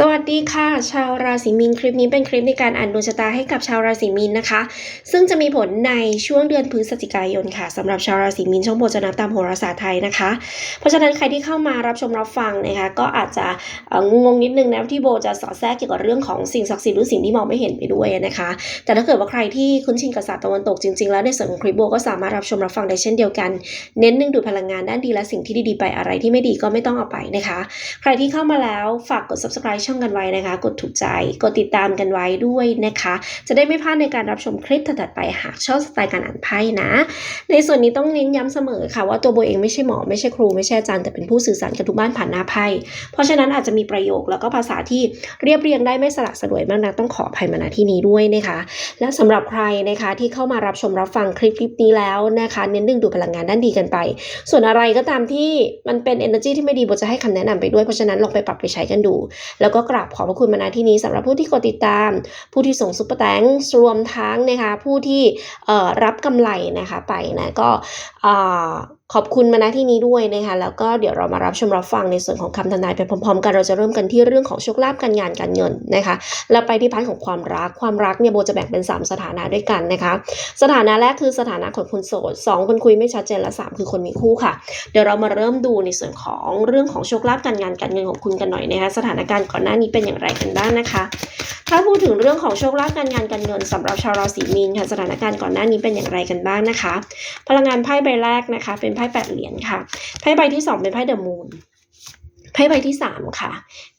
สวัสดีค่ะ ชาวราศีมีนคลิปนี้เป็นคลิปในการอ่านดวงชะตาให้กับชาวราศีมีนนะคะ ซึ่งจะมีผลในช่วงเดือนพฤศจิกายนค่ะสำหรับชาวราศีมีนช่องโบจะนับตามโหราศาสตร์ไทยนะคะ เพราะฉะนั้นใครที่เข้ามารับชมรับฟังนะคะก็อาจจะเอ่องงนิดนึงนะที่โบจะสอดแทรกเกี่ยวกับเรื่องของสิ่งศักดิ์สิทธิ์หรือสิ่งที่มองไม่เห็นไปด้วยนะคะ แต่ถ้าเกิดว่าใครที่คุ้นชินกับศาสตร์ตะวันตกจริงๆแล้วในส่วนของคลิปโบก็สามารถรับชมรับฟังได้เช่นเดียวกัน เน้นดึงดูพลังงานด้านดีและสิ่งที่ดีๆไปอะไรที่ไม่ดีก็ไม่ต้องเอาไปนะคะ ใครที่เข้ามาแล้วฝากกด subscribe ช่องกันไว้นะคะ กดถูกใจ กดติดตามกันไว้ด้วยนะคะ จะได้ไม่พลาดในการรับชมคลิปถัดไปหากชอบสไตล์การอ่านไพ่นะ ในส่วนนี้ต้องเน้นย้ำเสมอค่ะ ว่าตัวโบเองไม่ใช่หมอไม่ใช่ครูไม่ใช่อาจารย์แต่เป็นผู้สื่อสารกับทุกบ้านผ่านหน้าไพ่เพราะฉะนั้นอาจจะมีประโยคแล้วก็ภาษาที่เรียบเรียงได้ไม่สละสลวยมากนักต้องขออภัยมาณที่นี้ด้วยนะคะ และสำหรับใครนะคะที่เข้ามารับชมรับฟังคลิปคลิปนี้แล้วนะคะเน้นดึงดูดพลังงานด้านดีกันไป ส่วนอะไรก็ตามที่มันเป็น energy ที่ไม่ดีโบจะให้คำแนะนำไปด้วยเพราะฉะนั้นลองไปปรับไปใช้กันดู แล้วก็กราบขอบพระคุณมาณที่นี้สำหรับผู้ที่กดติดตาม ผู้ที่ส่งซุปเปอร์แตงรวมทั้งนะคะผู้ที่รับกำไรนะคะไปนะก็อ่า ขอบคุณมาณที่นี้ด้วยนะคะแล้วก็เดี๋ยวเรามารับชมรับฟังในส่วนของคำทำนายไปพร้อมๆ กันเราจะเริ่มกันที่เรื่องของโชคลาภการงานการเงินนะคะแล้วไปที่พาร์ทของความรักความรักเนี่ยโบจะแบ่งเป็น 3 สถานะด้วยกันนะคะ สถานะแรกคือสถานะของคนโสดสองคนคุยไม่ชัดเจนและสามคือคนมีคู่ค่ะ เดี๋ยวเรามาเริ่มดูในส่วนของเรื่องของโชคลาภการงานการเงินของคุณกันหน่อยนะคะสถานการณ์ก่อนหน้านี้เป็นอย่างไรกันบ้างนะคะ ถ้าพูดถึงเรื่องของโชคลาภการงานการเงินสำหรับชาวราศีมีนค่ะสถานการณ์ก่อนหน้านี้เป็นอย่างไรกันบ้างนะคะ พลังงานไพ่ใบแรกนะคะเป็นไพ่แปดเหรียญค่ะไพ่ใบที่สองเป็นไพ่เดอะมูน พ่ใบที่สามค่ะ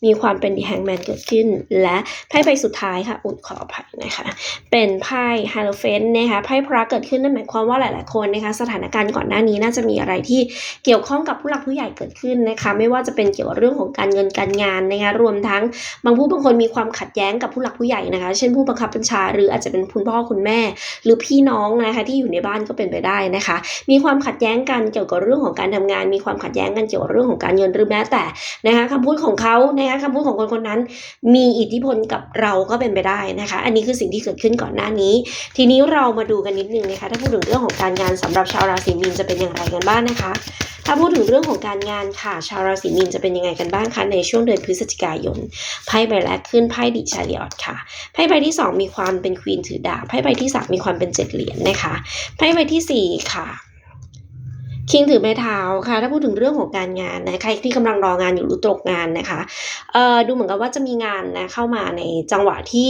มีความเป็นดีแฮงแมนเกิดขึ้น และไพ่ใบสุดท้ายค่ะ อุดขออภัยนะคะ เป็นไพ่ไฮโลเฟนนะคะไพ่พระเกิดขึ้นนั่นหมายความว่าหลาย ๆ คนนะคะ สถานการณ์ก่อนหน้านี้น่าจะมีอะไรที่เกี่ยวข้องกับผู้หลักผู้ใหญ่เกิดขึ้นนะคะ ไม่ว่าจะเป็นเกี่ยวกับเรื่องของการเงินการงานนะคะ รวมทั้งบางผู้บางคนมีความขัดแย้งกับผู้หลักผู้ใหญ่นะคะ เช่นผู้บังคับบัญชา หรืออาจจะเป็นคุณพ่อคุณแม่ หรือพี่น้องนะคะที่อยู่ในบ้านก็เป็นไปได้นะคะ มีความขัดแย้งกันเกี่ยวกับเรื่องของการทำงาน มีความขัดแย้งกันเกี่ยวกับเรื่องของการเงินหรือแม้แต่นะคะคำพูดของเขานะคะคำพูดของคนคนนั้น มีอิทธิพลกับเราก็เป็นไปได้นะคะ อันนี้คือสิ่งที่เกิดขึ้นก่อนหน้านี้ ทีนี้เรามาดูกันนิดนึงนะคะ ถ้าพูดถึงเรื่องของการงานสำหรับชาวราศีมีนจะเป็นอย่างไรกันบ้างนะคะ ถ้าพูดถึงเรื่องของการงานค่ะ ชาวราศีมีนจะเป็นยังไงกันบ้างคะในช่วงเดือนพฤศจิกายนไพ่ใบแรกขึ้นไพ่ดิชาริออตค่ะไพ่ใบที่สองมีความเป็นควีนถือดาบไพ่ใบที่สามมีความเป็นเจ็ดเหรียญนะคะไพ่ใบที่สี่ค่ะ คิงถือไม้เท้าค่ะ ถ้าพูดถึงเรื่องของการงานนะใครที่กำลังรองานอยู่หรือตกงานนะคะเอ่อดูเหมือนกับว่าจะมีงานนะเข้ามาในจังหวะที่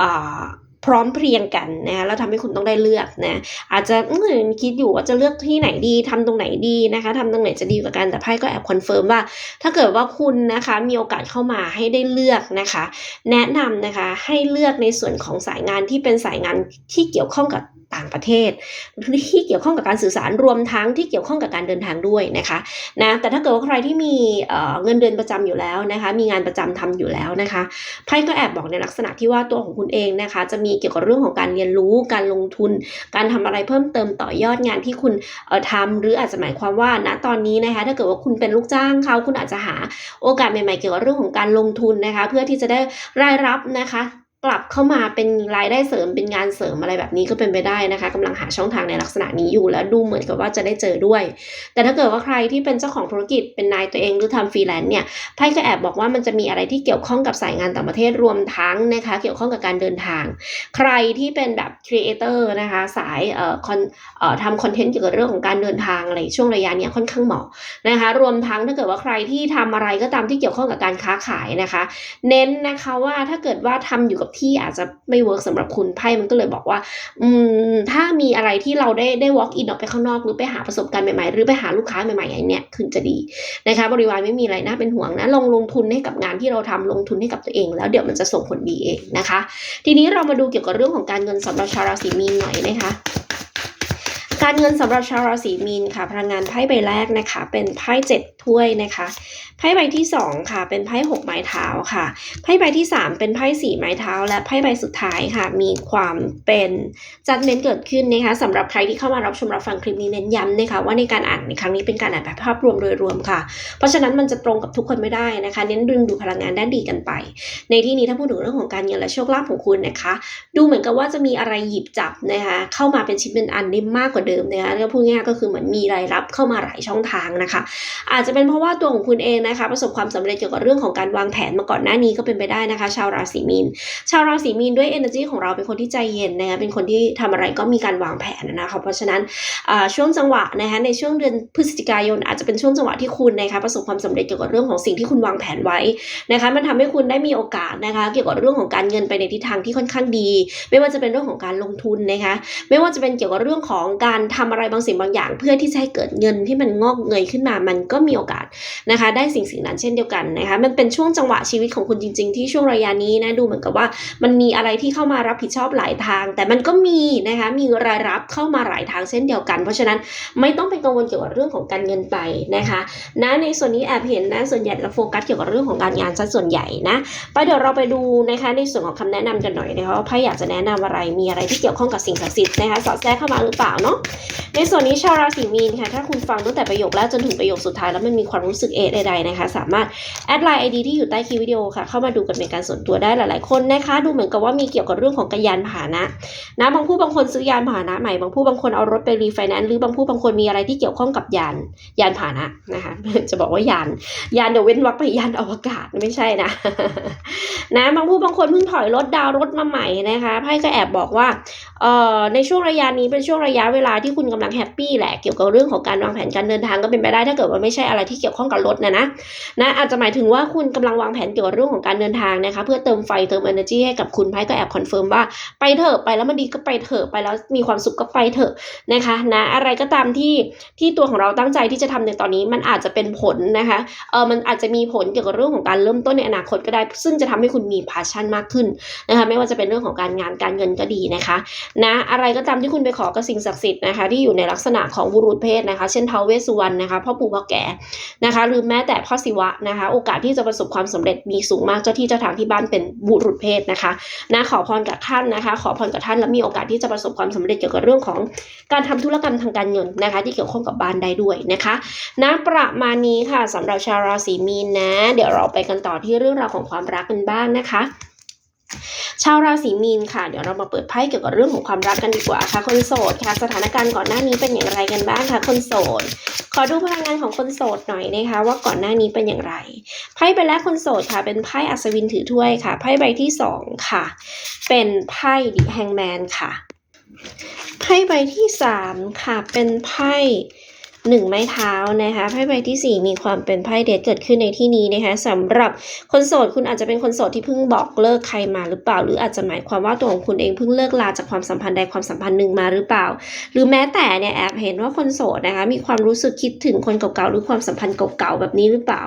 อ่าพร้อมเพรียงกันนะแล้วทำให้คุณต้องได้เลือกนะอาจจะคิดอยู่ว่าจะเลือกที่ไหนดีทำตรงไหนดีนะคะทำตรงไหนจะดีกว่ากันแต่ไพ่ก็แอบคอนเฟิร์มว่า ถ้าเกิดว่าคุณนะคะมีโอกาสเข้ามาให้ได้เลือกนะคะ แนะนำนะคะให้เลือกในส่วนของสายงานที่เป็นสายงานที่เกี่ยวข้องกับ ต่างประเทศ ที่เกี่ยวข้องกับการสื่อสารรวมทั้งที่เกี่ยวข้องกับการเดินทางด้วยนะคะนะแต่ถ้าเกิดว่าใครที่มีเเงินเดือนประจำอยู่แล้วนะคะ มีงานประจำทำอยู่แล้วนะคะไพ่ก็แอบบอกในลักษณะที่ว่าตัวของคุณเองนะคะ จะมีเกี่ยวกับเรื่องของการเรียนรู้การลงทุน การทำอะไรเพิ่มเติมต่อยอดงานที่คุณทำหรืออาจจะหมายความว่าณตอนนี้นะคะถ้าเกิดว่าคุณเป็นลูกจ้างเขาคุณอาจจะหาโอกาสใหม่ๆเกี่ยวกับเรื่องของการลงทุนนะคะ เพื่อที่จะได้รายรับนะคะ กลับเข้ามาเป็นรายได้เสริมเป็นงานเสริมอะไรแบบนี้ก็เป็นไปได้นะคะกำลังหาช่องทางในลักษณะนี้อยู่แล้วดูเหมือนกับว่าจะได้เจอด้วย แต่ถ้าเกิดว่าใครที่เป็นเจ้าของธุรกิจเป็นนายตัวเองหรือทำฟรีแลนซ์เนี่ยไพ่ก็แอบบอกว่ามันจะมีอะไรที่เกี่ยวข้องกับสายงานต่างประเทศรวมทั้งนะคะเกี่ยวข้องกับการเดินทาง ใครที่เป็นแบบครีเอเตอร์นะคะสายเอ่อคอนเอ่อทำคอนเทนต์เกี่ยวกับเรื่องของการเดินทางอะไรช่วงระยะเนี้ยค่อนข้างเหมาะนะคะรวมทั้งถ้าเกิดว่าใครที่ทำอะไรก็ตามที่เกี่ยวข้องกับการค้าขายนะคะ เน้นนะคะว่าถ้าเกิดว่าทำอยู่กับที่อาจจะไม่เวิร์กสำหรับคุณไพ่มันก็เลยบอกว่า อืมถ้ามีอะไรที่เราได้ได้ walk in ออกไปข้างนอก หรือไปหาประสบการณ์ใหม่ๆ หรือไปหาลูกค้าใหม่ๆอย่างเนี้ยคือจะดีนะคะ บริวารไม่มีอะไรน่าเป็นห่วงนะลงลงทุนให้กับงานที่เราทำลงทุนให้กับตัวเอง แล้วเดี๋ยวมันจะส่งผลดีเองนะคะ ทีนี้เรามาดูเกี่ยวกับเรื่องของการเงินสำหรับชาวราศีมีนหน่อยนะคะ การเงินสำหรับชาวราศีมีนค่ะพลังงานไพ่ใบแรกนะคะ เป็นไพ่เจ็ดถ้วยนะคะไพ่ใบที่สองค่ะ เป็นไพ่หกไม้เท้าค่ะไพ่ใบที่สามเป็นไพ่สี่ไม้เท้า และไพ่ใบสุดท้ายค่ะ มีความเป็นจัดเน้นเกิดขึ้นนะคะสำหรับใครที่เข้ามารับชมรับฟังคลิปนี้เน้นย้ำนะคะว่าในการอ่านในครั้งนี้เป็นการอ่านแบบภาพรวมโดยรวมค่ะ เพราะฉะนั้นมันจะตรงกับทุกคนไม่ได้นะคะ เน้นดึงดูพลังงานด้านดีกันไป ในที่นี้ถ้าพูดถึงเรื่องของการเงินและโชคลาภของคุณนะคะ ดูเหมือนกับว่าจะมีอะไรหยิบจับนะคะเข้ามาเป็นชิ้นเป็นอันได้มากกว่าเดิมดิมนะคะก็พูดง่ายๆก็คือเหมือนมีรายรับเข้ามาหลายช่องทางนะคะ อาจจะเป็นเพราะว่าตัวของคุณเองนะคะประสบความสำเร็จเกี่ยวกับเรื่องของการวางแผนมาก่อนหน้านี้ก็เป็นไปได้นะคะ ชาวราศีมีน ชาวราศีมีนด้วย energy ของเราเป็นคนที่ใจเย็นนะคะเป็นคนที่ทำอะไรก็มีการวางแผนนะคะเพราะฉะนั้นช่วงจังหวะนะคะในช่วงเดือนพฤศจิกายน อาจจะเป็นช่วงจังหวะที่คุณนะคะประสบความสำเร็จเกี่ยวกับเรื่องของสิ่งที่คุณวางแผนไว้นะคะมันทำให้คุณได้มีโอกาสนะคะ เกี่ยวกับเรื่องของการเงินไปในทิศทางที่ค่อนข้างดี ไม่ว่าจะเป็นเรื่องของการลงทุนนะคะ ไม่ว่าจะเป็นเกี่ยวกับเรื่องของการทำอะไรบางสิ่งบางอย่าง เพื่อที่จะให้เกิดเงินที่มันงอกเงยขึ้นมา มันก็มีโอกาสนะคะ ได้สิ่งสิ่งนั้นเช่นเดียวกันนะคะ มันเป็นช่วงจังหวะชีวิตของคุณจริง ๆ ที่ช่วงระยะนี้นะดูเหมือนกับว่ามันมีอะไรที่เข้ามารับผิดชอบหลายทาง แต่มันก็มีนะคะมีรายรับเข้ามาหลายทางเช่นเดียวกัน เพราะฉะนั้นไม่ต้องเป็นกังวลเกี่ยวกับเรื่องของการเงินไปนะคะนะในส่วนนี้แอบเห็นนะส่วนใหญ่จะโฟกัสเกี่ยวกับเรื่องของการงานซะส่วนใหญ่นะไปเดี๋ยวเราไปดูนะคะในส่วนของคำแนะนำกันหน่อยนะคะว่าไพ่อยากจะแนะนำอะไรมีอะไรที่เกี่ยวข้องกับสิ่งศักดิ์สิทธิ์นะคะสอดแทรกเข้ามาหรือเปล่าเนาะในส่วนนี้ชาวราศีมีนค่ะถ้าคุณฟังตั้งแต่ประโยคแรกจนถึงประโยคสุดท้ายแล้วมันมีความรู้สึกเอะใดๆนะคะ สามารถแอดไลน์ไอดีที่อยู่ใต้คลิปวิดีโอค่ะ เข้ามาดูกันเป็นการส่วนตัวได้หลายๆคนนะคะ ดูเหมือนกับว่ามีเกี่ยวกับเรื่องของกยานพาหนะนะบางผู้บางคนซื้อยานพาหนะใหม่บางผู้บางคนเอารถไปรีไฟแนนซ์หรือบางผู้บางคนมีอะไรที่เกี่ยวข้องกับยานยานพาหนะนะคะ จะบอกว่ายานยานเดี๋ยวเว้นวรรคไปยานอวกาศไม่ใช่นะนะบางผู้บางคนเพิ่งถอยรถดาวรถมาใหม่นะคะไพ่ก็แอบบอกว่าเอ่อในช่วงระยะนี้เป็นช่วงระยะเวลาที่คุณกำลังแฮปปี้แหละเกี่ยวกับเรื่องของการวางแผนการเดินทางก็เป็นไปได้ถ้าเกิดว่าไม่ใช่อะไรที่เกี่ยวข้องกับรถนะนะนะอาจจะหมายถึงว่าคุณกำลังวางแผนเกี่ยวกับเรื่องของการเดินทางนะคะ เพื่อเติมไฟเติม energy ให้กับคุณไพ่ก็แอบคอนเฟิร์มว่าไปเถอะไปแล้วมันดีก็ไปเถอะไปแล้วมีความสุขก็ไปเถอะนะคะนะอะไรก็ตามที่ที่ตัวของเราตั้งใจที่จะทำในตอนนี้มันอาจจะเป็นผลนะคะเออมันอาจจะมีผลเกี่ยวกับเรื่องของการเริ่มต้นในอนาคตก็ได้ ซึ่งจะทำให้คุณมี passion มากขึ้นนะคะไม่ว่าจะเป็นเรื่องของการงานการเงินก็ดีนะคะนะอะไรก็ตามที่คุณไปขอกับสิ่งศักดิ์สิทธินะคะ ที่อยู่ในลักษณะของบุรุษเพศนะคะ เช่นท้าวเวสสุวรรณนะคะพ่อปู่พ่อแก่นะคะหรือแม้แต่พ่อศิวะนะคะ โอกาสที่จะประสบความสำเร็จมีสูงมากเจ้าที่เจ้าทางที่บ้านเป็นบุรุษเพศนะคะนะขอพรกับท่านนะคะ ขอพรกับท่านแล้วมีโอกาสที่จะประสบความสำเร็จเกี่ยวกับเรื่องของการทำธุรกรรมทางการเงินนะคะ ที่เกี่ยวข้องกับบ้านได้ด้วยนะคะนะประมาณนี้ค่ะสำหรับชาวราศีมีนนะ เดี๋ยวเราไปกันต่อที่เรื่องราวของความรักกันบ้างนะคะ ชาวราศีมีนค่ะเดี๋ยวเรามาเปิดไพ่เกี่ยวกับเรื่องของความรักกันดีกว่าค่ะ คนโสดค่ะ สถานการณ์ก่อนหน้านี้เป็นอย่างไรกันบ้างคะคนโสด ขอดูพลังงานของคนโสดหน่อยนะคะ ว่าก่อนหน้านี้เป็นอย่างไรไพ่ใบแรกคนโสดค่ะ เป็นไพ่อัศวินถือถ้วยค่ะไพ่ใบที่สองค่ะ เป็นไพ่ดิแฮงแมนค่ะไพ่ใบที่สามค่ะเป็นไพ่ หนึ่งไม้เท้านะคะไพ่ใบที่สี่มีความเป็นไพ่เดทเกิดขึ้นในที่นี้นะคะสำหรับคนโสดคุณอาจจะเป็นคนโสดที่เพิ่งบอกเลิกใครมาหรือเปล่า หรืออาจจะหมายความว่าตัวของคุณเองเพิ่งเลิกลาจากความสัมพันธ์ใดความสัมพันธ์หนึ่งมาหรือเปล่า หรือแม้แต่เนี่ยแอบเห็นว่าคนโสดนะคะมีความรู้สึกคิดถึงคนเก่าๆหรือความสัมพันธ์เก่าๆแบบนี้หรือเปล่า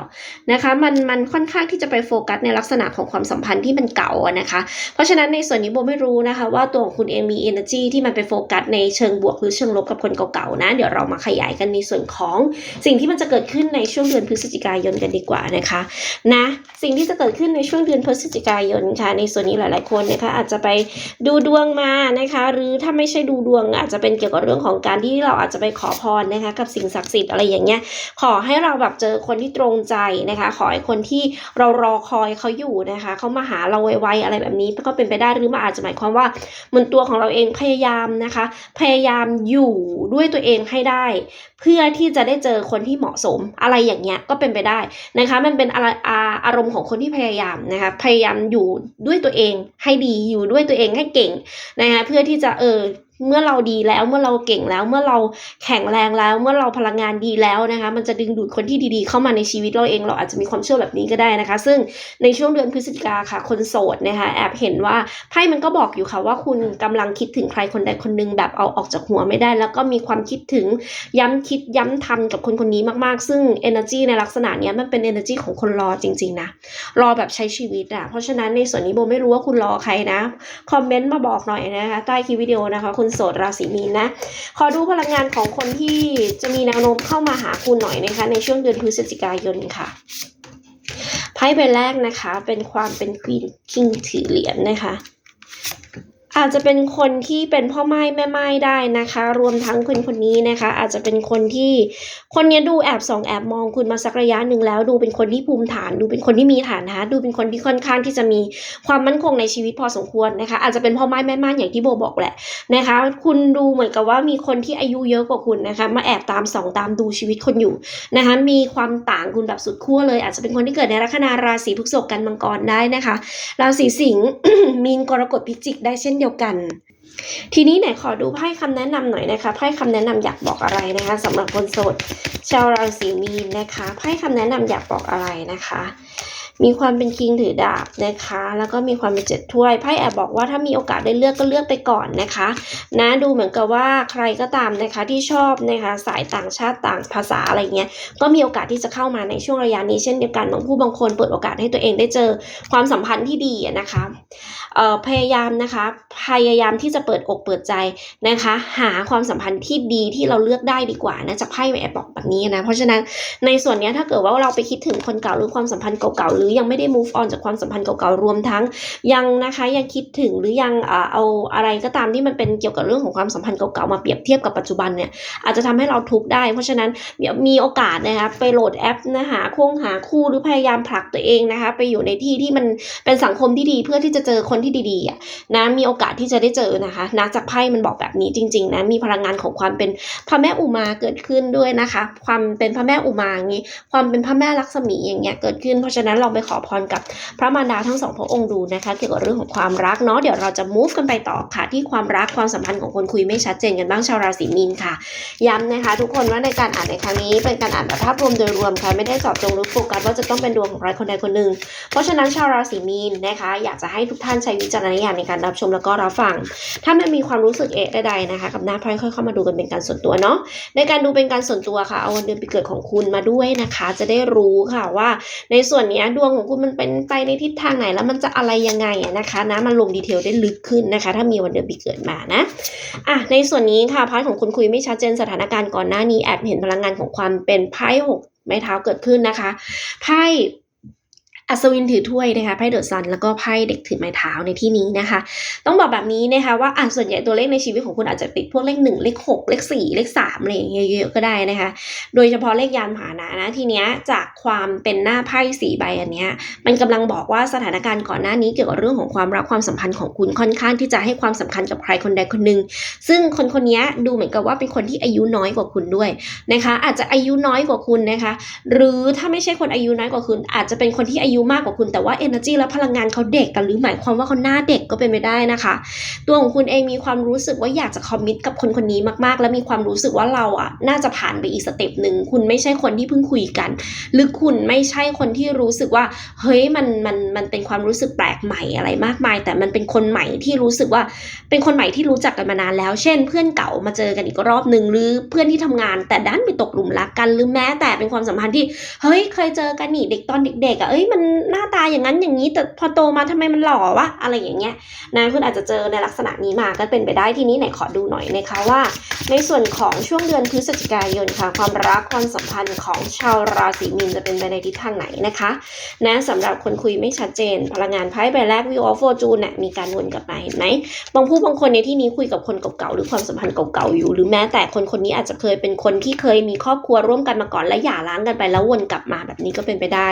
นะคะมันมันค่อนข้างที่จะไปโฟกัสในลักษณะของความสัมพันธ์ที่มันเก่านะคะ เพราะฉะนั้นในส่วนนี้โบไม่รู้นะคะว่าตัวของคุณเองมี energy ที่มันไปโฟกัสในเชิงบวกหรือเชิงลบกับคนเก่าๆนะเดี๋ยวเรามาขยายกันในส่วนของสิ่งที่มันจะเกิดขึ้นในช่วงเดือนพฤศจิกายนกันดีกว่านะคะนะสิ่งที่จะเกิดขึ้นในช่วงเดือนพฤศจิกายนค่ะ ในส่วนนี้หลาย ๆ คนนะคะอาจจะไปดูดวงมานะคะ หรือถ้าไม่ใช่ดูดวงอาจจะเป็นเกี่ยวกับเรื่องของการที่เราอาจจะไปขอพรนะคะ กับสิ่งศักดิ์สิทธิ์อะไรอย่างเงี้ยขอให้เราแบบเจอคนที่ตรงใจนะคะ ขอให้คนที่เรารอคอยเขาอยู่นะคะเขามาหาเราไวๆอะไรแบบนี้ก็เป็นไปได้หรือมันอาจจะหมายความว่าเหมือนตัวของเราเองพยายามนะคะ พยายามอยู่ด้วยตัวเองให้ได้เพื่อื่อที่จะได้เจอคนที่เหมาะสม อะไรอย่างเงี้ยก็เป็นไปได้นะคะ มันเป็นอะไรอารมณ์ของคนที่พยายามนะคะพยายามอยู่ด้วยตัวเองให้ดีอยู่ด้วยตัวเองให้เก่งนะคะเพื่อที่จะเออ เมื่อเราดีแล้วเมื่อเราเก่งแล้ว เมื่อเราแข็งแรงแล้ว เมื่อเราพลังงานดีแล้วนะคะ มันจะดึงดูดคนที่ดีๆ เข้ามาในชีวิตเราเองเราอาจจะมีความเชื่อแบบนี้ก็ได้นะคะ ซึ่งในช่วงเดือนพฤศจิกาค่ะ คนโสดนะคะแอบเห็นว่าไพ่มันก็บอกอยู่ค่ะว่าคุณกำลังคิดถึงใครคนใดคนหนึ่งแบบเอาออกจากหัวไม่ได้ แล้วก็มีความคิดถึงย้ำคิดย้ำทำกับคนคนนี้มากๆ ซึ่ง energy ในลักษณะนี้มันเป็น energy ของคนรอจริงๆนะรอแบบใช้ชีวิตอะเพราะฉะนั้นในส่วนนี้โบไม่รู้ว่าคุณรอใครนะคอมเมนต์มาบอกหน่อยนะคะใต้คลิปวิดีโอนะคะคุณโสดราศีมีนนะ ขอดูพลังงานของคนที่จะมีแนวโน้มเข้ามาหาคุณหน่อยนะคะ ในช่วงเดือนพฤศจิกายนค่ะไพ่ใบแรกนะคะ เป็นความเป็นควีนคิงถือเหรียญนะคะ อาจจะเป็นคนที่เป็นพ่อไม้แม่ไม้ได้นะคะ รวมทั้งคนคนนี้นะคะ อาจจะเป็นคนที่คนนี้ดูแอบส่องแอบมองคุณมาสักระยะหนึ่งแล้ว ดูเป็นคนที่ภูมิฐาน ดูเป็นคนที่มีฐานะ ดูเป็นคนที่ค่อนข้างที่จะมีความมั่นคงในชีวิตพอสมควรนะคะ อาจจะเป็นพ่อไม้แม่ไม้อย่างที่โบบอกแหละนะคะ คุณดูเหมือนกับว่ามีคนที่อายุเยอะกว่าคุณนะคะ มาแอบตามส่องตามดูชีวิตคนอยู่นะคะ มีความต่างคุณแบบสุดขั้วเลย อาจจะเป็นคนที่เกิดในลัคนาราศีพฤษภกันมังกรได้นะคะ ราศีสิงห์มีนกรกฎพิจิกได้เช่นเดียวกัน ทีนี้ไหนขอดูไพ่คำแนะนำหน่อยนะคะไพ่คำแนะนำอยากบอกอะไรนะคะสำหรับคนโสดชาวราศีมีนนะคะไพ่คำแนะนำอยากบอกอะไรนะคะ มีความเป็นคิงถือดาบนะคะ แล้วก็มีความเป็นเจ็ดถ้วยไพ่แอบบอกว่าถ้ามีโอกาสได้เลือกก็เลือกไปก่อนนะคะ นะดูเหมือนกับว่าใครก็ตามนะคะที่ชอบนะคะสายต่างชาติต่างภาษาอะไรเงี้ยก็มีโอกาสที่จะเข้ามาในช่วงระยะนี้เช่นเดียวกันบางผู้บางคนเปิดโอกาสให้ตัวเองได้เจอความสัมพันธ์ที่ดีนะคะ พยายามนะคะ พยายามที่จะเปิดอกเปิดใจนะคะ หาความสัมพันธ์ที่ดีที่เราเลือกได้ดีกว่านะจากไพ่แอบบอกแบบนี้นะ เพราะฉะนั้นในส่วนนี้ถ้าเกิดว่าเราไปคิดถึงคนเก่าหรือความสัมพันธ์เก่าๆหรือยังไม่ได้ move on จากความสัมพันธ์เก่าๆรวมทั้งยังนะคะยังคิดถึงหรือยังเอาอะไรก็ตามที่มันเป็นเกี่ยวกับเรื่องของความสัมพันธ์เก่าๆมาเปรียบเทียบกับปัจจุบันเนี่ยอาจจะทำให้เราทุกข์ได้ เพราะฉะนั้นมีโอกาสนะคะไปโหลดแอปนะหาคงหาคู่หรือพยายามผลักตัวเองนะคะไปอยู่ในที่ที่มันเป็นสังคมที่ดีเพื่อที่จะเจอคนที่ดีๆอะนะมีโอกาสที่จะได้เจอนะคะนะจากไพ่มันบอกแบบนี้จริง ๆ นะมีพลังงานของความเป็นพระแม่อุมาเกิดขึ้นด้วยนะคะ ความเป็นพระแม่อุมาอย่างนี้ความเป็นพระแม่ลักษมีอย่างเงี้ยเกิดขึ้นเพราะฉะนั้นลองไปขอพรกับพระมารดาทั้งสองพระองค์ดูนะคะ เกี่ยวกับเรื่องของความรักเนาะเดี๋ยวเราจะ move กันไปต่อค่ะ ที่ความรักความสัมพันธ์ของคนคุยไม่ชัดเจนกันบ้างชาวราศีมีนค่ะ ย้ำนะคะ ทุกคนว่าในการอ่านในครั้งนี้เป็นการอ่านแบบภาพรวมโดยรวมค่ะไม่ได้เจาะจงหรือโฟกัสว่าจะต้องเป็นดวงของใครคนใดคนหนึ่งเพราะฉะนั้นชาวราศีมีนนะคะ อยากจะให้ทุกท่านใช้วิจารณญาณในการรับชมแล้วก็รับฟัง ถ้าไม่มีความรู้สึกเอะใดๆนะคะ กับหน้าไพ่ค่อยเข้ามาดูกันเป็นการส่วนตัวเนาะ ในการดูเป็นการส่วนตัวค่ะ เอาวันเดือนปีเกิดของคุณมาด้วยนะคะ จะได้รู้ค่ะว่า ในส่วนนี้ดวงของคุณมันเป็นไปในทิศทางไหนแล้วมันจะอะไรยังไงนะคะนะมันลงดีเทลได้ลึกขึ้นนะคะ ถ้ามีวันเดือนปีเกิดมานะอะในส่วนนี้ค่ะพาร์ทของคุณคุยไม่ชัดเจนสถานการณ์ก่อนหน้านี้แอบเห็นพลังงานของความเป็นไพ่หกไม้เท้าเกิดขึ้นนะคะไพ่ อัศวินถือถ้วยนะคะไพ่เดอะซันแล้วก็ไพ่เด็กถือไม้เท้าในที่นี้นะคะ ต้องบอกแบบนี้นะคะว่าอะส่วนใหญ่ตัวเลขในชีวิตของคุณอาจจะติดพวกเลขหนึ่งเลขหกเลขสี่เลขสามอะไรอย่างเงี้ยเยอะๆก็ได้นะคะ โดยเฉพาะเลขยานพาหนะนะทีเนี้ยจากความเป็นหน้าไพ่สี่ใบอันเนี้ยมันกำลังบอกว่าสถานการณ์ก่อนหน้านี้เกี่ยวกับเรื่องของความรักความสัมพันธ์ของคุณค่อนข้างที่จะให้ความสำคัญกับใครคนใดคนหนึ่งซึ่งคนคนนี้ดูเหมือนกับว่าเป็นคนที่อายุน้อยกว่าคุณด้วยนะคะ อาจจะอายุน้อยกว่าคุณนะคะ หรือถ้าไม่ใช่คนอายุน้อยกว่าคุณ อาจจะเป็นคนที่อายุมากกว่าคุณ แต่ว่า energy และพลังงานเขาเด็กกันหรือหมายความว่าเขาหน้าเด็กก็เป็นไปได้นะคะ ตัวของคุณเองมีความรู้สึกว่าอยากจะคอมมิตกับคนคนนี้มากๆ และมีความรู้สึกว่าเราอะน่าจะผ่านไปอีกสเต็ปหนึ่งคุณไม่ใช่คนที่เพิ่งคุยกัน หรือคุณไม่ใช่คนที่รู้สึกว่าเฮ้ยมันมันมันเป็นความรู้สึกแปลกใหม่อะไรมากมาย แต่มันเป็นคนใหม่ที่รู้สึกว่าเป็นคนใหม่ที่รู้จักกันมานานแล้ว เช่น เพื่อนเก่ามาเจอกันอีกรอบหนึ่งหรือเพื่อนที่ทำงาน แต่ดันไปตกหลุมรักกันหรือแม้แต่เป็นความสัมพันธ์ที่เฮ้ยเคยเจอกันนี่เด็กตอนเด็กๆอะเอ้ยมันหน้าตาอย่างนั้นอย่างนี้แต่พอโตมาทำไมมันหล่อวะอะไรอย่างเงี้ยนะคุณอาจจะเจอในลักษณะนี้มาก็เป็นไปได้ทีนี้ไหนขอดูหน่อยนะคะว่า ในส่วนของช่วงเดือนพฤศจิกายนค่ะ ความรักความสัมพันธ์ของชาวราศีมีนจะเป็นไปในทิศทางไหนนะคะนะสำหรับคนคุยไม่ชัดเจน พลังงานไพ่ใบแรกวิวออฟโฟจูนเนี่ยมีการวนกลับมาเห็นไหมบางผู้บางคนในที่นี้คุยกับคนเก่าๆหรือความสัมพันธ์เก่าๆอยู่ หรือแม้แต่คนคนนี้อาจจะเคยเป็นคนที่เคยมีครอบครัวร่วมกันมาก่อนและหย่าร้างกันไปแล้ววนกลับมาแบบนี้ก็เป็นไปได้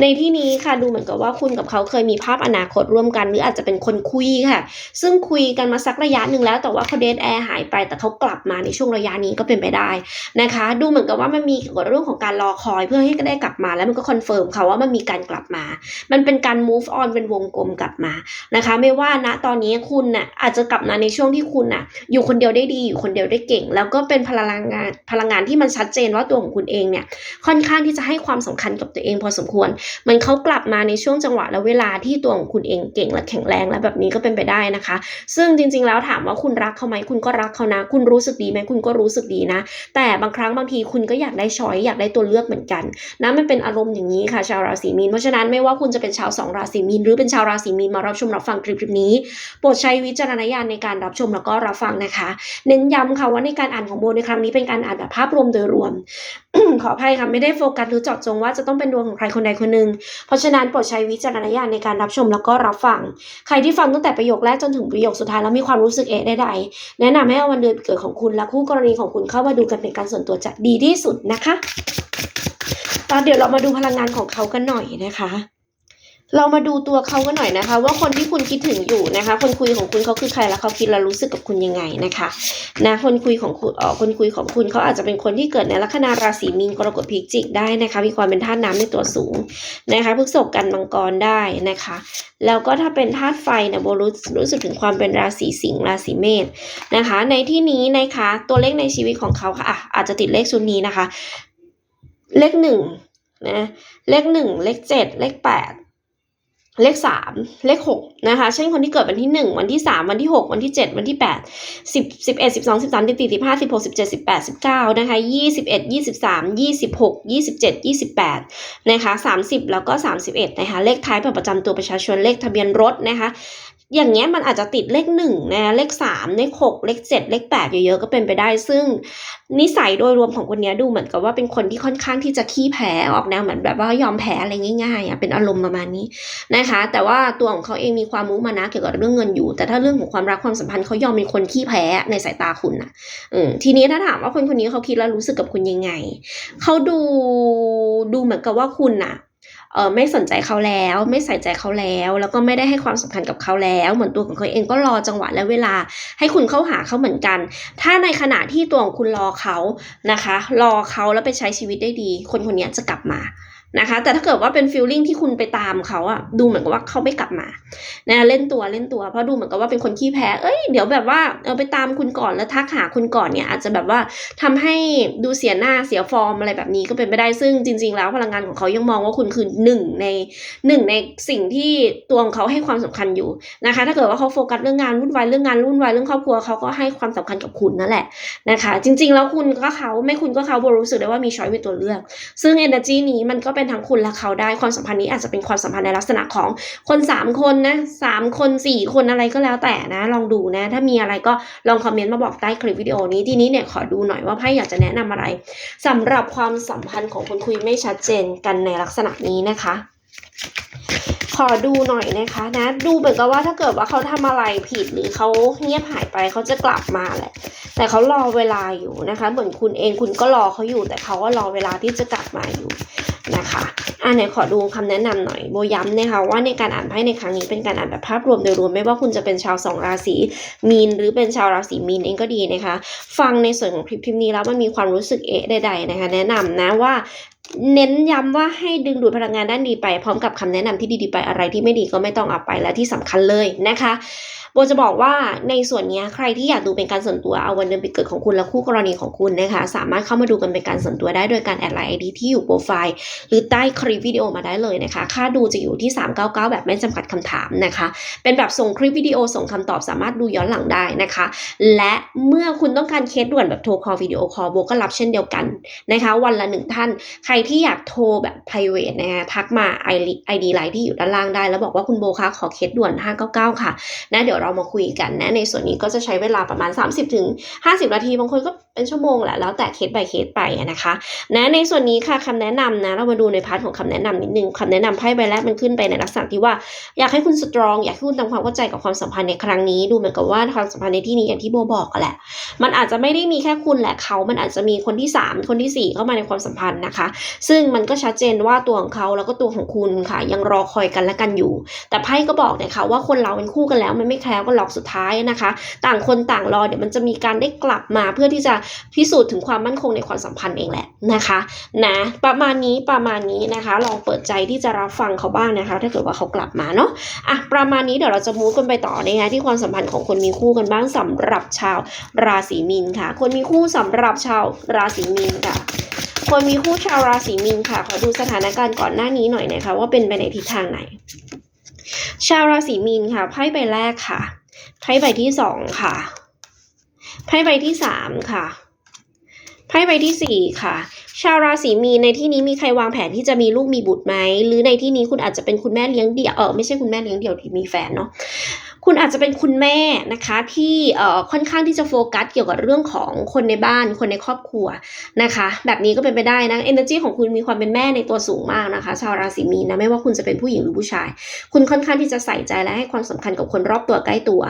ในที่นี้นี้ค่ะดูเหมือนกับว่าคุณกับเขาเคยมีภาพอนาคตร่วมกัน หรืออาจจะเป็นคนคุยค่ะ ซึ่งคุยกันมาสักระยะหนึ่งแล้วแต่ว่าเขาเดทแอร์หายไปแต่เขากลับมาในช่วงระยะนี้ก็เป็นไปได้นะคะ ดูเหมือนกับว่ามันมีเกี่ยวกับเรื่องของการรอคอยเพื่อให้ได้กลับมา แล้วมันก็คอนเฟิร์มค่ะว่ามันมีการกลับมา มันเป็นการ move on เป็นวงกลมกลับมานะคะ ไม่ว่าณตอนนี้คุณน่ะอาจจะกลับมาในช่วงที่คุณน่ะ อยู่คนเดียวได้ดีอยู่คนเดียวได้เก่ง แล้วก็เป็นพลังงานพลังงานที่มันชัดเจนว่าตัวของคุณเองเนี่ยค่อนข้างที่จะให้ความสำคัญกับตัวเองพอสมควร มันเขากลับมาในช่วงจังหวะและเวลาที่ตัวของคุณเองเก่งและแข็งแรงและแบบนี้ก็เป็นไปได้นะคะ ซึ่งจริงๆแล้วถามว่าคุณรักเขาไหมคุณก็รักเขานะ คุณรู้สึกดีไหมคุณก็รู้สึกดีนะ แต่บางครั้งบางทีคุณก็อยากได้ช้อยอยากได้ตัวเลือกเหมือนกันนะมันเป็นอารมณ์อย่างนี้ค่ะชาวราศีมีนเพราะฉะนั้นไม่ว่าคุณจะเป็นชาวสองราศีมีนหรือเป็นชาวราศีมีนมารับชมรับฟังคลิปนี้โปรดใช้วิจารณญาณในการรับชมแล้วก็รับฟังนะคะ เน้นย้ำค่ะว่าในการอ่านของโบในครั้งนี้เป็นการอ่านแบบภาพรวมโดยรวมขออภัยค่ะไม่ได้โฟกัสหรือเจาะจงว่าจะต้องเป็นดวงของใครคนใดคนหนึ่งเพราะฉะนั้นโปรดใช้วิจารณญาณในการรับชมแล้วก็รับฟัง ใครที่ฟังตั้งแต่ประโยคแรกจนถึงประโยคสุดท้ายแล้วมีความรู้สึกเอะใดๆแนะนำให้เอาวันเดือนปีเกิดของคุณและคู่กรณีของคุณเข้ามาดูกันเป็นการส่วนตัวจะดีที่สุดนะคะตอนเดี๋ยวเรามาดูพลังงานของเขากันหน่อยนะคะ เรามาดูตัวเขากันหน่อยนะคะ ว่าคนที่คุณคิดถึงอยู่นะคะ คนคุยของคุณเขาคือใครแล้วเขาคิดและรู้สึกกับคุณยังไงนะคะนะคนคุยของคุณเออคนคุยของคุณเขาอาจจะเป็นคนที่เกิดในลัคนาราศีมีนกรกฎพิจิกได้นะคะ มีความเป็นธาตุน้ำในตัวสูงนะคะพฤษภกันมังกรได้นะคะ แล้วก็ถ้าเป็นธาตุไฟเนี่ยโบรู้รู้สึกถึงความเป็นราศีสิงห์ราศีเมษนะคะ ในที่นี้นะคะตัวเลขในชีวิตของเขาค่ะอะอาจจะติดเลขชุดนี้นะคะ เลขหนึ่งนะเลขหนึ่งเลขเจ็ดเลขแปด เลขสามเลขหกนะคะ เช่นคนที่เกิดวันที่หนึ่งวันที่สามวันที่หกวันที่เจ็ดวันที่แปดสิบสิบเอ็ดสิบสองสิบสามสิบสี่สิบห้าสิบหกสิบเจ็ดสิบแปดสิบเก้านะคะยี่สิบเอ็ดยี่สิบสามยี่สิบหกยี่สิบเจ็ดยี่สิบแปดนะคะสามสิบแล้วก็สามสิบเอ็ดนะคะเลขท้ายบัตรประจำตัวประชาชนเลขทะเบียนรถนะคะ อย่างเงี้ยมันอาจจะติดเลขหนึ่งนะเลขสามเลขหกเลขเจ็ดเลขแปดเยอะๆก็เป็นไปได้ ซึ่งนิสัยโดยรวมของคนเนี้ยดูเหมือนกับว่าเป็นคนที่ค่อนข้างที่จะขี้แพ้ออกแนวเหมือนแบบว่ายอมแพ้อะไรง่ายๆอะเป็นอารมณ์ประมาณนี้นะคะ แต่ว่าตัวของเขาเองมีความมุมานะเกี่ยวกับเรื่องเงินอยู่ แต่ถ้าเรื่องของความรักความสัมพันธ์เขายอมเป็นคนขี้แพ้ในสายตาคุณนะอืมทีนี้ถ้าถามว่าคนคนนี้เขาคิดแล้วรู้สึกกับคุณยังไงเขาดูดูเหมือนกับว่าคุณน่ะ เออไม่สนใจเขาแล้ว ไม่ใส่ใจเขาแล้ว แล้วก็ไม่ได้ให้ความสำคัญกับเขาแล้ว เหมือนตัวของเขาเองก็รอจังหวะและเวลา ให้คุณเข้าหาเขาเหมือนกัน ถ้าในขณะที่ตัวของคุณรอเขานะคะ รอเขาแล้วไปใช้ชีวิตได้ดี คนคนนี้จะกลับมา นะคะ แต่ถ้าเกิดว่าเป็นฟีลลิ่งที่คุณไปตามเขาอะดูเหมือนกับว่าเขาไม่กลับมานะเล่นตัวเล่นตัวเพราะดูเหมือนกับว่าเป็นคนขี้แพ้เอ้ยเดี๋ยวแบบว่าเอาไปตามคุณก่อนแล้วทักหาคุณก่อนเนี่ยอาจจะแบบว่าทำให้ดูเสียหน้าเสียฟอร์มอะไรแบบนี้ก็เป็นไปได้ซึ่งจริง ๆ แล้วพลังงานของเขายังมองว่าคุณคือหนึ่งในหนึ่งในสิ่งที่ตัวของเขาให้ความสำคัญอยู่นะคะ ถ้าเกิดว่าเขาโฟกัสเรื่องงานวุ่นวายเรื่องงานวุ่นวายเรื่องครอบครัวเขาก็ให้ความสำคัญกับคุณนั่นแหละนะคะ จริง ๆ แล้วคุณก็เขาไม่คุณก็เขาบรู้สึกได้ว่ามีช้อยเป็นตัวเลือก ซึ่ง energy นี้มันก็เป็นทั้งคุณและเขาได้ความสัมพันธ์นี้อาจจะเป็นความสัมพันธ์ในลักษณะของคนสามคนนะสามคนสี่คนอะไรก็แล้วแต่นะ ลองดูนะ ถ้ามีอะไรก็ลองคอมเมนต์มาบอกใต้คลิปวิดีโอนี้ทีนี้เนี่ยขอดูหน่อยว่าไพ่อยากจะแนะนำอะไรสำหรับความสัมพันธ์ของคนคุยไม่ชัดเจนกันในลักษณะนี้นะคะ อดูหน่อยนะคะนะ ดูเหมือนกับว่าถ้าเกิดว่าเขาทำอะไรผิดหรือเขาเงียบหายไปเขาจะกลับมาแหละ แต่เขารอเวลาอยู่นะคะ เหมือนคุณเองคุณก็รอเขาอยู่ แต่เขาก็รอเวลาที่จะกลับมาอยู่นะคะอ่าไหนขอดูคำแนะนำหน่อยโบย้ำนะคะว่าในการอ่านไพ่ในครั้งนี้เป็นการอ่านแบบภาพรวมโดยรวมไม่ว่าคุณจะเป็นชาวสองราศีมีน หรือเป็นชาวราศีมีนเองก็ดีนะคะ ฟังในส่วนของคลิปนี้แล้วมันมีความรู้สึกเอะใดๆนะคะ แนะนำนะว่าเน้นย้ำว่าให้ดึงดูดพลังงานด้านดีไป พร้อมกับคำแนะนำที่ดีๆไปอะไรที่ไม่ดีก็ไม่ต้องเอาไปและที่สำคัญเลยนะคะโบจะบอกว่าในส่วนนี้ใครที่อยากดูเป็นการส่วนตัวเอาวันเดือนปีเกิดของคุณและคู่กรณีของคุณนะคะ สามารถเข้ามาดูกันเป็นการส่วนตัวได้โดยการแอดไลน์ไอดีที่อยู่โปรไฟล์หรือใต้คลิปวิดีโอมาได้เลยนะคะ ค่าดูจะอยู่ที่ 399 แบบไม่จำกัดคำถามนะคะ เป็นแบบส่งคลิปวิดีโอส่งคำตอบสามารถดูย้อนหลังได้นะคะ และเมื่อคุณต้องการเคสด่วนแบบโทรคอลวิดีโอคอลโบก็รับเช่นเดียวกันนะคะ วันละหนึ่งท่านใครรที่อยากโทรแบบ private นะคะทักมา ID ไลน์ที่อยู่ด้านล่างได้ แล้วบอกว่าคุณโบคะขอเคสด่วน 599 ค่ะนะเดี๋ยวเรามาคุยกันนะในส่วนนี้ก็จะใช้เวลาประมาณ 30ถึง50 นาที บางคนก็เป็นชั่วโมงแหละแล้วแต่เคส by เคสไปนะคะนะในส่วนนี้ค่ะคำแนะนำนะเรามาดูในพาร์ทของคำแนะนำนิดนึงคำแนะนำไพ่ใบแรกมันขึ้นไปในลักษณะที่ว่า อยากให้คุณสตรอง อยากให้คุณทำความเข้าใจกับความสัมพันธ์ในครั้งนี้ดูเหมือนกับว่าความสัมพันธ์ในที่นี้อย่างที่โบบอกแหละ มันอาจจะไม่ได้มีแค่คุณแหละเขา มันอาจจะมีคนที่ 3 คนทีสี่4 เข้ามาในความสัมพันธ์นะคะ ซึ่งมันก็ชัดเจนว่าตัวของเขาแล้วก็ตัวของคุณค่ะ ยังรอคอยกันและกันอยู่ แต่ไพ่ก็บอกนะคะว่าคนเราเป็นคู่กันแล้วมันไม่แคล้วกันหรอกสุดท้ายนะคะ ต่างคนต่างรอเดี๋ยวมันจะมีการได้กลับมาเพื่อที่จะพิสูจน์ถึงความมั่นคงในความสัมพันธ์เองแหละนะคะนะประมาณนี้ประมาณนี้นะคะ ลองเปิดใจที่จะรับฟังเขาบ้างนะคะ ถ้าเกิดว่าเขากลับมาเนาะอะประมาณนี้เดี๋ยวเราจะมูฟกันไปต่อนะคะที่ความสัมพันธ์ของคนมีคู่กันบ้างสำหรับชาวราศีมีนค่ะ คนมีคู่สำหรับชาวราศีมีนค่ะคนมีคู่ชาวราศีมีนค่ะ ขอดูสถานการณ์ก่อนหน้านี้หน่อยนะคะว่าเป็นไปในทิศทางไหน ชาวราศีมีนค่ะไพ่ใบแรกค่ะไพ่ใบที่สองค่ะ ไพ่ใบที่สามค่ะไพ่ใบที่สี่ค่ะ ชาวราศีมีนในที่นี้มีใครวางแผนที่จะมีลูกมีบุตรไหม หรือในที่นี้คุณอาจจะเป็นคุณแม่เลี้ยงเดี่ยว เออไม่ใช่คุณแม่เลี้ยงเดี่ยวที่มีแฟนเนาะ คุณอาจจะเป็นคุณแม่นะคะที่เอ่อค่อนข้างที่จะโฟกัสเกี่ยวกับเรื่องของคนในบ้านคนในครอบครัวนะคะ แบบนี้ก็เป็นไปได้นะ energy ของคุณมีความเป็นแม่ในตัวสูงมากนะคะ ชาวราศีมีนนะไม่ว่าคุณจะเป็นผู้หญิงหรือผู้ชาย คุณค่อนข้างที่จะใส่ใจและให้ความสำคัญกับคนรอบตัวใกล้ตัว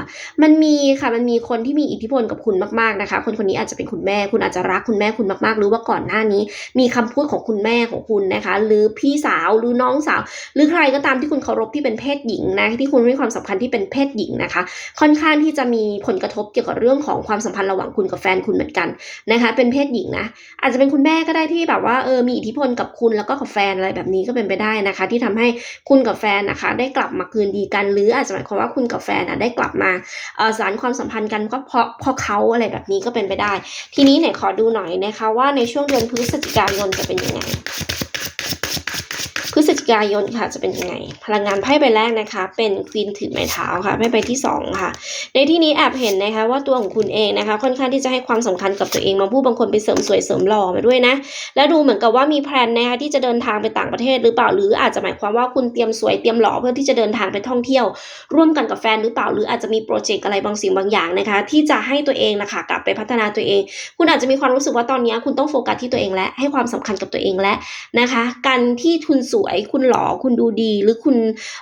มันมีค่ะมันมีคนที่มีอิทธิพลกับคุณมากๆนะคะ คนคนนี้อาจจะเป็นคุณแม่ คุณอาจจะรักคุณแม่คุณมากๆ หรือว่าก่อนหน้านี้ มีคำพูดของคุณแม่ของคุณนะคะ หรือพี่สาวหรือน้องสาว หรือใครก็ตามที่คุณเคารพที่เป็นเพศหญิงนะที่คุณให้ความสำคัญที่เป็นเพศหญิงนะคะ ค่อนข้างที่จะมีผลกระทบเกี่ยวกับเรื่องของความสัมพันธ์ระหว่างคุณกับแฟนคุณเหมือนกันนะคะ เป็นเพศหญิงนะ อาจจะเป็นคุณแม่ก็ได้ที่แบบว่าเออมีอิทธิพลกับคุณแล้วก็กับแฟนอะไรแบบนี้ก็เป็นไปได้นะคะ ที่ทำให้คุณกับแฟนนะคะ ได้กลับมาคืนดีกัน หรืออาจจะหมายความว่าคุณกับแฟนอะได้กลับมาสานความสัมพันธ์กันก็เพราะเพราะเขาอะไรแบบนี้ก็เป็นไปได้ ทีนี้เนี่ยขอดูหน่อยนะคะว่าในช่วงเดือนพฤศจิกายนจะเป็นยังไง กายนค่ะจะเป็นยังไง พลังงานไพ่ใบแรกนะคะ เป็นควีนถือไม้เท้าค่ะไพ่ใบที่สองค่ะ ในที่นี้แอบเห็นนะคะว่าตัวของคุณเองนะคะ ค่อนข้างที่จะให้ความสำคัญกับตัวเองบางผู้บางคนไปเสริมสวยเสริมหล่อมาด้วยนะแล้วดูเหมือนกับว่ามีแพลนนะคะที่จะเดินทางไปต่างประเทศหรือเปล่าหรืออาจจะหมายความว่าคุณเตรียมสวยเตรียมหล่อเพื่อที่จะเดินทางไปท่องเที่ยว ร่วมกันกับแฟนหรือเปล่าหรืออาจจะมีโปรเจกต์อะไรบางสิ่งบางอย่างนะคะ ที่จะให้ตัวเองนะคะกลับไปพัฒนาตัวเอง คุณอาจจะมีความรู้สึกว่าตอนนี้คุณต้องโฟกัสที่ตัวเองและให้ความสำคัญกับตัวเองและนะคะ การที่คุณสวยคุณหลอคุณดูดี หรือคุณ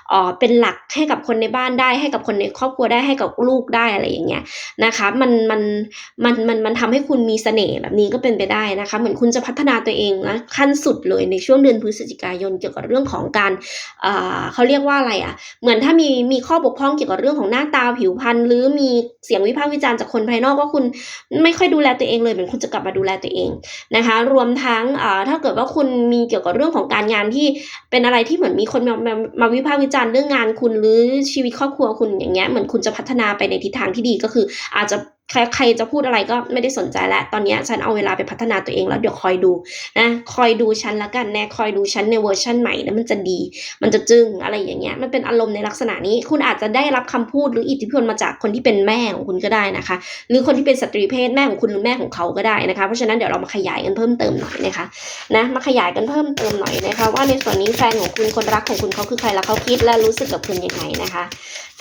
เอ่อเป็นหลักให้กับคนในบ้านได้ให้กับคนในครอบครัวได้ให้กับลูกได้อะไรอย่างเงี้ยนะคะมันมันมันมันมันทำให้คุณมีเสน่ห์แบบนี้ก็เป็นไปได้นะคะ เหมือนคุณจะพัฒนาตัวเองนะขั้นสุดเลยในช่วงเดือนพฤศจิกายนเกี่ยวกับเรื่องของการเอ่อเขาเรียกว่าอะไรอะ เหมือนถ้ามีมีข้อบกพร่องเกี่ยวกับเรื่องของหน้าตาผิวพรรณหรือมีเสียงวิพากษ์วิจารณ์จากคนภายนอกว่าคุณไม่ค่อยดูแลตัวเองเลยเหมือนคุณจะกลับมาดูแลตัวเองนะคะ รวมทั้งถ้าเกิดว่าคุณมีเกี่ยวกับเรื่องของการงานที่เป็นอะไรที่เหมือนมีคนมามามาวิพากษ์วิจารณ์เรื่องงานคุณหรือชีวิตครอบครัวคุณอย่างเงี้ยเหมือนคุณจะพัฒนาไปในทิศทางที่ดีก็คือ อาจจะ ใครใครจะพูดอะไรก็ไม่ได้สนใจแล้ว ตอนนี้ฉันเอาเวลาไปพัฒนาตัวเองแล้วเดี๋ยวคอยดูนะ คอยดูฉันละกันแน่คอยดูฉันในเวอร์ชั่นใหม่แล้วมันจะดี มันจะจึ้งอะไรอย่างเงี้ย มันเป็นอารมณ์ในลักษณะนี้ คุณอาจจะได้รับคำพูดหรืออิทธิพลมาจากคนที่เป็นแม่ของคุณก็ได้นะคะ หรือคนที่เป็นสตรีเพศแม่ของคุณหรือแม่ของเขาก็ได้นะคะ เพราะฉะนั้นเดี๋ยวเรามาขยายกันเพิ่มเติมหน่อยนะคะ นะ มาขยายกันเพิ่มเติมหน่อยนะคะ ว่าในส่วนนี้แฟนของคุณคนรักของคุณเขาคือใครแล้วเขาคิดและรู้สึกกับคุณยังไงนะคะ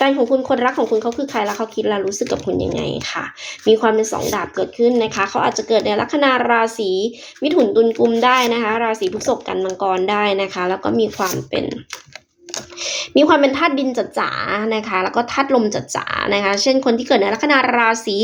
แฟนของคุณคนรักของคุณเขาคือใครแล้วเขาคิดและรู้สึกกับคุณยังไงค่ะ มีความเป็นสองดาบเกิดขึ้นนะคะเขาอาจจะเกิดในลัคนาราศีมิถุนตุลกุมได้นะคะ ราศีพฤษภกันมังกรได้นะคะ แล้วก็มีความเป็นมีความเป็นธาตุดินจัดจ๋านะคะ แล้วก็ธาตุลมจัดจ๋านะคะ เช่นคนที่เกิดในลัคนาราศี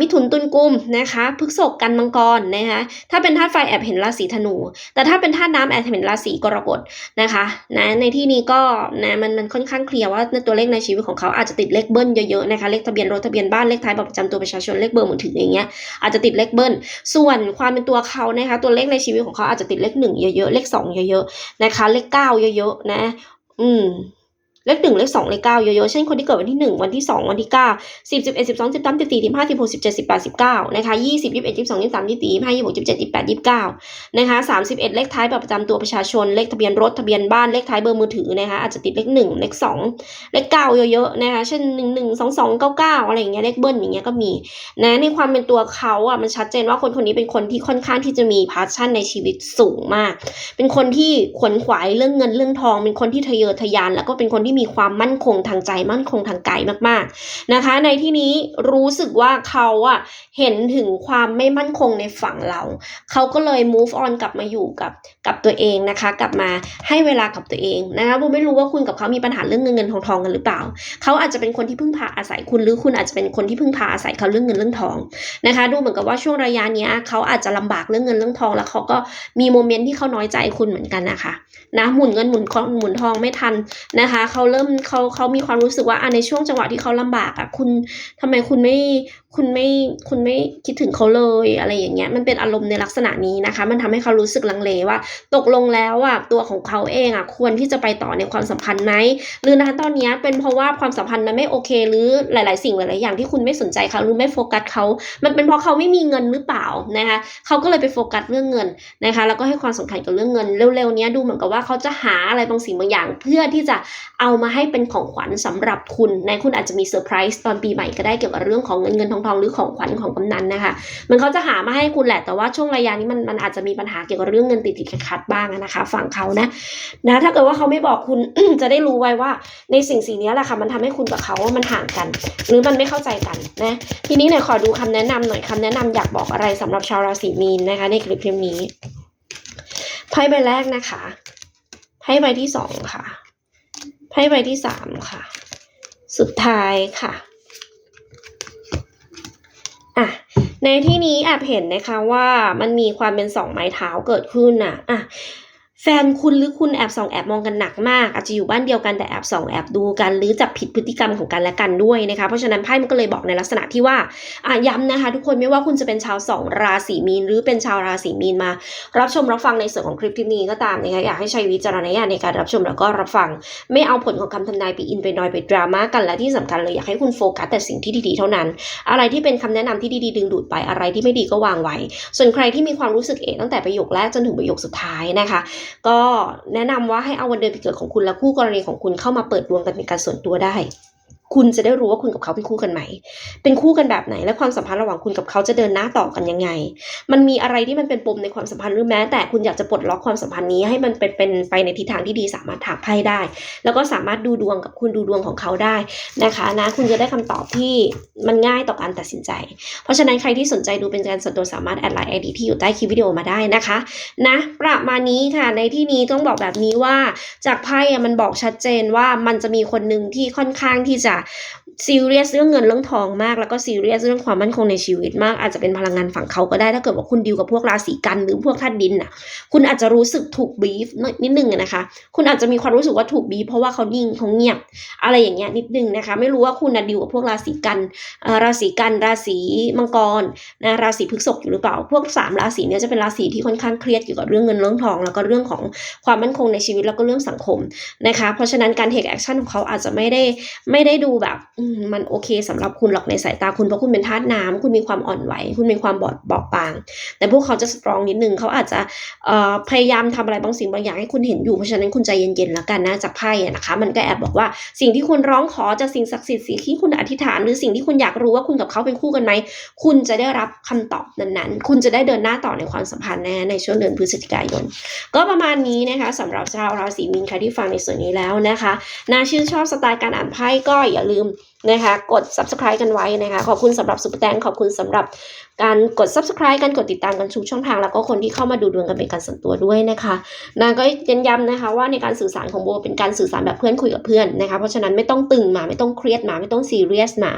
มิถุนตุลกุมนะคะพฤกษภกันมังกรนะคะถ้าเป็นธาตุไฟแอบเห็นราศีธนู แต่ถ้าเป็นธาตุน้ำแอบเห็นราศีกรกฎนะคะนะในที่นี้ก็นะมันมันค่อนข้างเคลียร์ว่าตัวเลขในชีวิตของเขาอาจจะติดเลขเบิ้ลเยอะๆนะคะเลขทะเบียนรถทะเบียนบ้านเลขท้ายบัตรประจำตัวประชาชนเลขเบอร์มือถืออย่างเงี้ยอาจจะติดเลขเบิ้ลส่วนความเป็นตัวเขานะคะตัวเลขในชีวิตของเขาอาจจะติดเลขหนึ่งเยอะๆเลขสองเยอะๆนะคะเลขเก้าเยอะๆนะอืม เลขหนึ่งเลขสองเลขเก้าเยอะๆเช่นคนที่เกิดวันที่หนึ่งวันที่สองวันที่เก้าสิบสิบเอ็ดสิบสองสิบสามสิบสี่สิบห้าสิบหกสิบเจ็ดสิบแปดสิบเก้านะคะยี่สิบยี่สิบเอ็ดยี่สิบสองยี่สิบสามยี่สิบสี่ยี่สิบห้ายี่สิบหกยี่สิบเจ็ดยี่สิบแปดยี่สิบเก้านะคะสามสิบเอ็ดเลขท้ายแบบประจำตัวประชาชนเลขทะเบียนรถทะเบียนบ้านเลขท้ายเบอร์มือถือนะคะอาจจะติดเลขหนึ่งเลขสองเลขเก้าเยอะๆนะคะเช่นหนึ่งหนึ่งสองสองเก้าเก้าอะไรอย่างเงี้ยเลขเบิ้ลอย่างเงี้ยก็มีนะในความเป็นตัวเขาอะมันชัดเจนว่าคนคนนี้เป็นคนที่ค่อนข้างที่จะมีพาชั่นในชีวิตสูงมาก เป็นคนที่ขวนขวายเรื่องเงินเรื่องทอง เป็นคนที่ทะเยอทะยานแล้วก็เป็นคนที่มีความมั่นคงทางใจมั่นคงทางกายมากๆนะคะ ในที่นี้รู้สึกว่าเขาอะเห็นถึงความไม่มั่นคงในฝั่งเรา เขาก็เลย move on กลับมาอยู่กับกับตัวเองนะคะ กลับมาให้เวลากับตัวเองนะคะผมไม่รู้ว่าคุณกับเขามีปัญหาเรื่องเงินเงินทองทองกันหรือเปล่า เขาอาจจะเป็นคนที่พึ่งพาอาศัยคุณหรือคุณอาจจะเป็นคนที่พึ่งพาอาศัยเขาเรื่องเงินเรื่องทองนะคะ ดูเหมือนกับว่าช่วงระยะนี้เขาอาจจะลำบากเรื่องเงินเรื่องทอง แล้วเขาก็มีโมเมนต์ที่เขาน้อยใจคุณเหมือนกันนะคะนะหมุนเงินหมุนทองหมุนทองไม่ทันนะคะเขาเริ่มเขาเขามีความรู้สึกว่าในช่วงจังหวะที่เขาลำบากอะคุณทำไมคุณไม่ คุณไม่คุณไม่คิดถึงเขาเลยอะไรอย่างเงี้ยมันเป็นอารมณ์ในลักษณะนี้นะคะ มันทำให้เขารู้สึกลังเลว่า ตกลงแล้วอะตัวของเขาเองอะควรที่จะไปต่อในความสัมพันธ์ไหมหรือนะตอนนี้เป็นเพราะว่าความสัมพันธ์มันไม่โอเค หรือหลาย ๆ สิ่งหลาย ๆ อย่างที่คุณไม่สนใจเขาหรือไม่โฟกัสเขา มันเป็นเพราะเขาไม่มีเงินหรือเปล่านะคะเขาก็เลยไปโฟกัสเรื่องเงินนะคะ แล้วก็ให้ความสำคัญกับเรื่องเงินเร็ว ๆ นี้ดูเหมือนกับว่าเขาจะหาอะไรบางสิ่งบางอย่าง เพื่อที่จะเอามาให้เป็นของขวัญสำหรับคุณนะคุณอาจจะมีเซอร์ไพรส์ตอนปีใหม่ก็ได้เกี่ยวกับเรื่องของเงินเงินทองทองหรือของขวัญของกำนันนะคะ มันเขาจะหามาให้คุณแหละแต่ว่าช่วงระยะนี้มันมันอาจจะมีปัญหาเกี่ยวกับเรื่องเงินติดติดขัดบ้างนะคะ ฝั่งเขานะนะถ้าเกิดว่าเขาไม่บอกคุณจะได้รู้ไว้ว่า ในสิ่งสิ่งนี้แหละค่ะมันทำให้คุณกับเขามันห่างกัน หรือมันไม่เข้าใจกันนะทีนี้เนี่ยขอดูคำแนะนำหน่อยคำแนะนำอยากบอกอะไรสำหรับชาวราศีมีนนะคะ ในคลิปคลิปนี้ไพ่ใบแรกนะคะไพ่ใบที่สองค่ะไพ่ใบที่สามค่ะ สุดท้ายค่ะ อะในที่นี้แอบเห็นนะคะว่ามันมีความเป็นสองไม้เท้าเกิดขึ้นนะอะ แฟนคุณหรือคุณแอบส่องแอบมองกันหนักมาก อาจจะอยู่บ้านเดียวกันแต่แอบส่องแอบดูกัน หรือจับผิดพฤติกรรมของกันและกันด้วยนะคะเพราะฉะนั้นไพ่มันก็เลยบอกในลักษณะที่ว่าอะย้ำนะคะ ทุกคนไม่ว่าคุณจะเป็นชาวสองราศีมีน หรือเป็นชาวราศีมีนมา รับชมรับฟังในส่วนของคลิปที่นี้ก็ตามนะคะอยากให้ใช้วิจารณญาณในการรับชมแล้วก็รับฟัง ไม่เอาผลของคำทำนายไปอินไปนอยไปดราม่ากันและที่สำคัญเลยอยากให้คุณโฟกัสแต่สิ่งที่ดีๆเท่านั้น อะไรที่เป็นคำแนะนำที่ดีๆดึงดูดไปอะไรที่ไม่ดีก็วางไว้ ส่วนใครที่มีความรู้สึกเองตั้งแต่ประโยคแรกจนถึงประโยคสุดท้ายนะคะก็แนะนำว่าให้เอาวันเดือนปีเกิดของคุณและคู่กรณีของคุณเข้ามาเปิดดวงกันเป็นการส่วนตัวได้ คุณจะได้รู้ว่าคุณกับเขาเป็นคู่กันไหม เป็นคู่กันแบบไหน และความสัมพันธ์ระหว่างคุณกับเขาจะเดินหน้าต่อกันยังไง มันมีอะไรที่มันเป็นปมในความสัมพันธ์หรือแม้ แต่คุณอยากจะปลดล็อกความสัมพันธ์นี้ให้มันเป็นเป็นไปในทิศทางที่ดีสามารถถามไพ่ได้ แล้วก็สามารถดูดวงกับคุณดูดวงของเขาได้นะคะนะคุณจะได้คำตอบที่มันง่ายต่อการตัดสินใจ เพราะฉะนั้นใครที่สนใจดูเป็นการส่วนตัวสามารถแอดไลน์ไอดีที่อยู่ใต้คลิปวิดีโอมาได้นะคะนะประมาณนี้ค่ะในที่นี้ต้องบอกแบบนี้ว่าจากไพ่อะมันบอกชัดเจนว่ามันจะมีคนหนึ่งที่ค่อนข้างที่จะใช่ ซีเรียสเรื่องเงินเรื่องทองมาก แล้วก็ซีเรียสเรื่องความมั่นคงในชีวิตมาก อาจจะเป็นพลังงานฝั่งเขาก็ได้ถ้าเกิดว่าคุณดีลกับพวกราศีกันหรือพวกธาตุดินน่ะ คุณอาจจะรู้สึกถูกบีฟนิดนึงนะคะ คุณอาจจะมีความรู้สึกว่าถูกบีฟเพราะว่าเขานิ่งเขาเงียบ อะไรอย่างเงี้ยนิดนึงนะคะ ไม่รู้ว่าคุณดีลกับพวกราศีกันราศีกันราศีมังกรนะราศีพฤษภอยู่หรือเปล่า พวกสามราศีเนี่ยจะเป็นราศีที่ค่อนข้างเครียดเกี่ยวกับเรื่องเงินเรื่องทอง แล้วก็เรื่องของความมั่นคงในชีวิตแล้วก็เรื่องสังคมนะคะ เพราะฉะนั้นการเทคแอคชั่นของเขาอาจจะไม่ได้ไม่ได้ดูแบบมันโอเคสำหรับคุณหรอกในสายตาคุณเพราะคุณเป็นธาตุน้ำคุณมีความอ่อนไหว คุณมีความบอดบอบบาง แต่พวกเขาจะสตรองนิดนึงเขาอาจจะพยายามทำอะไรบางสิ่งบางอย่างให้คุณเห็นอยู่เพราะฉะนั้นคุณใจเย็นๆแล้วกันนะจากไพ่นะคะ มันก็แอบบอกว่าสิ่งที่คุณร้องขอจากสิ่งศักดิ์สิทธิ์สิ่งที่คุณอธิษฐาน หรือสิ่งที่คุณอยากรู้ว่าคุณกับเขาเป็นคู่กันไหมคุณจะได้รับคำตอบนั้นๆ คุณจะได้เดินหน้าต่อในความสัมพันธ์แน่ในช่วงเดือนพฤศจิกายน ก็ประมาณนี้นะคะสำหรับชาวราศีมีนใครที่ฟังในส่วนนี้แล้วนะคะน่าชื่นชอบสไตล์การอ่านไพ่ก็อย่าลืม นะคะ กด subscribe กันไว้นะคะ ขอบคุณสำหรับสุปเปอร์แตงขอบคุณสำหรับ การกด subscribe กันกดติดตามกันทุกช่องทาง แล้วก็คนที่เข้ามาดูดวงกันเป็นการส่วนตัวด้วยนะคะนาก็เน้นย้ำนะคะว่าในการสื่อสารของโบเป็นการสื่อสารแบบเพื่อนคุยกับเพื่อนนะคะเพราะฉะนั้นไม่ต้องตึงมาไม่ต้องเครียดมาไม่ต้องซีเรียสมา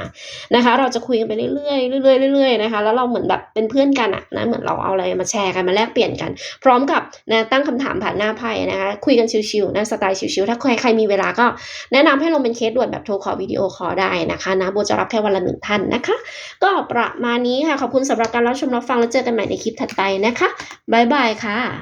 นะคะเราจะคุยกันไปเรื่อยๆเรื่อยๆเรื่อยๆนะคะแล้วเราเหมือนแบบเป็นเพื่อนกันอะนะเหมือนเราเอาอะไรมาแชร์กันมาแลกเปลี่ยนกัน พร้อมกับนะตั้งคำถามผ่านหน้าไพ่นะคะคุยกันชิวๆนะสไตล์ชิวๆถ้าใครใครมีเวลาก็ แนะนำให้ลงเป็นเคสด่วนแบบโทรคอลวิดีโอคอลได้นะคะนะโบจะรับแค่วันละหนึ่งท่านนะคะ ก็ประมาณนี้ค่ะขอบคุณสำหรับการรับชมรับฟังแล้วเจอกันใหม่ในคลิปถัดไปนะคะบ๊ายบายค่ะ